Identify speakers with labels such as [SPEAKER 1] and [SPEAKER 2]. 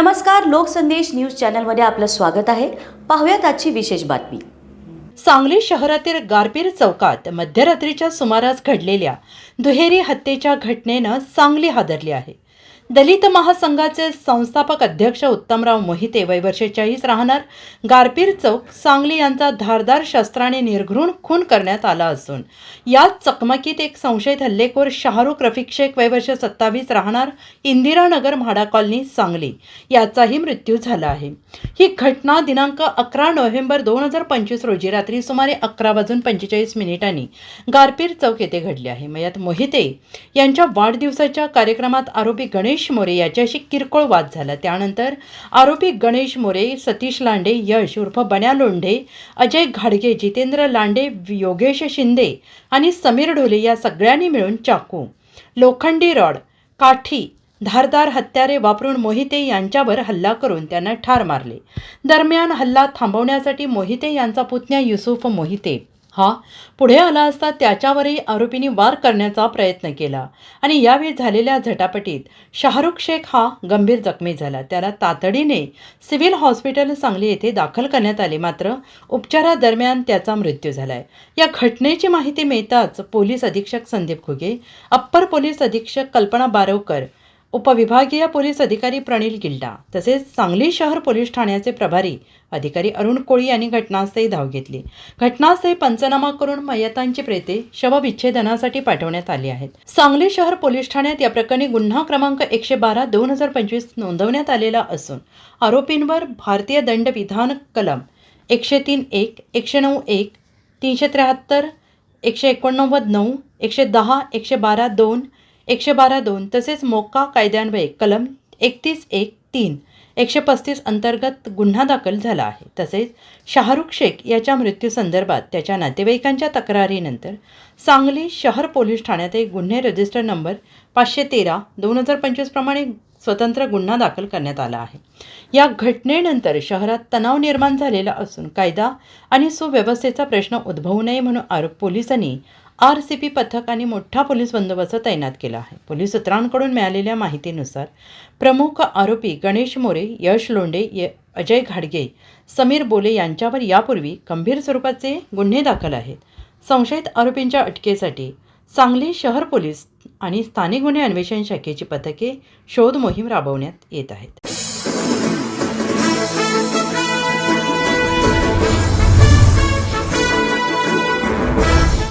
[SPEAKER 1] नमस्कार लोकसंदेश न्यूज चॅनलमध्ये आपलं स्वागत आहे. पाहूयात आजची विशेष बातमी.
[SPEAKER 2] सांगली शहरातील गारपीर चौकात मध्यरात्रीच्या सुमारास घडलेल्या दुहेरी हत्येच्या घटनेनं सांगली हादरली आहे. दलित महासंघाचे संस्थापक अध्यक्ष उत्तमराव मोहिते वय चाळीस राहणार. गारपीर चौक सांगली यांचा धारदार शस्त्राने निर्घृण खून करण्यात आला असून याच चकमकीत एक संशयित हल्लेखोर शाहरुख रफिक शेख वयवर्ष सत्तावीस राहणार. इंदिरानगर म्हाडा कॉलनी सांगली याचाही मृत्यू झाला आहे. ही घटना दिनांक अकरा नोव्हेंबर दोन हजार पंचवीस रोजी रात्री सुमारे अकरा वाजून पंचेचाळीस मिनिटांनी गारपीर चौक येथे घडली आहे. मयात मोहिते यांच्या वाढदिवसाच्या कार्यक्रमात आरोपी गणेश गणेश मोरे याच्याशी किरकोळ वाद झाला. त्यानंतर आरोपी गणेश मोरे सतीश लांडे यश उर्फ बन्या लोंढे अजय घाडगे जितेंद्र लांडे योगेश शिंदे आणि समीर ढोले या सगळ्यांनी मिळून चाकू. लोखंडी रॉड काठी धारदार हत्यारे वापरून मोहिते यांच्यावर हल्ला करून त्यांना ठार मारले. दरम्यान हल्ला थांबवण्यासाठी मोहिते यांचा पुतण्या युसुफ मोहिते हा? पुढे आला असता त्याच्यावरही आरोपींनी वार करण्याचा प्रयत्न केला. आणि यावेळी झालेल्या झटापटीत शाहरुख शेख हा गंभीर जखमी झाला. त्याला तातडीने सिव्हिल हॉस्पिटल सांगली येथे दाखल करण्यात आले. मात्र उपचारादरम्यान त्याचा मृत्यू झालाय. या घटनेची माहिती मिळताच पोलीस अधीक्षक संदीप खुगे अप्पर पोलीस अधीक्षक कल्पना बारवकर उपविभागीय पोलीस अधिकारी प्रणील गिल्डा तसेच सांगली शहर पोलीस ठाण्याचे प्रभारी अधिकारी अरुण कोळी यांनी घटनास्थळी धाव घेतली. घटनास्थळी पंचनामा करून मयतांची प्रेते शवविच्छेदनासाठी पाठवण्यात आली आहेत. सांगली शहर पोलीस ठाण्यात या प्रकरणी गुन्हा क्रमांक एकशे बारा दोन हजार पंचवीस नोंदवण्यात आलेला असून आरोपींवर भारतीय दंडविधान कलम एकशे तीन एक एकशे नऊ एक तीनशे त्र्याहत्तर एकशे एकोणनव्वद नऊ एकशे दहा एकशे बारा दोन एकशे बारा दोन तसेच मोक्का कायद्यान्वये कलम एकतीस एक तीन एकशे पस्तीस अंतर्गत गुन्हा दाखल झाला आहे. तसेच शाहरुख शेख याच्या मृत्यूसंदर्भात त्याच्या नातेवाईकांच्या तक्रारीनंतर सांगली शहर पोलीस ठाण्यात एक गुन्हे रजिस्टर नंबर पाचशे तेरा दोन हजार पंचवीस प्रमाणे स्वतंत्र गुन्हा दाखल करण्यात आला आहे. या घटनेनंतर शहरात तणाव निर्माण झालेला असून कायदा आणि सुव्यवस्थेचा प्रश्न उद्भवू नये म्हणून आरोप पोलिसांनी आर सी पी पथक आणि मोठा पोलीस बंदोबस्त तैनात केला आहे. पोलीस सूत्रांकडून मिळालेल्या माहितीनुसार प्रमुख आरोपी गणेश मोरे यश लोंडे य अजय घाडगे समीर बोले यांच्यावर यापूर्वी गंभीर स्वरूपाचे गुन्हे दाखल आहेत. संशयित आरोपींच्या अटकेसाठी सांगली शहर पोलीस आणि स्थानिक गुन्हे अन्वेषण शाखेची पथके शोध मोहीम राबवण्यात येत आहेत.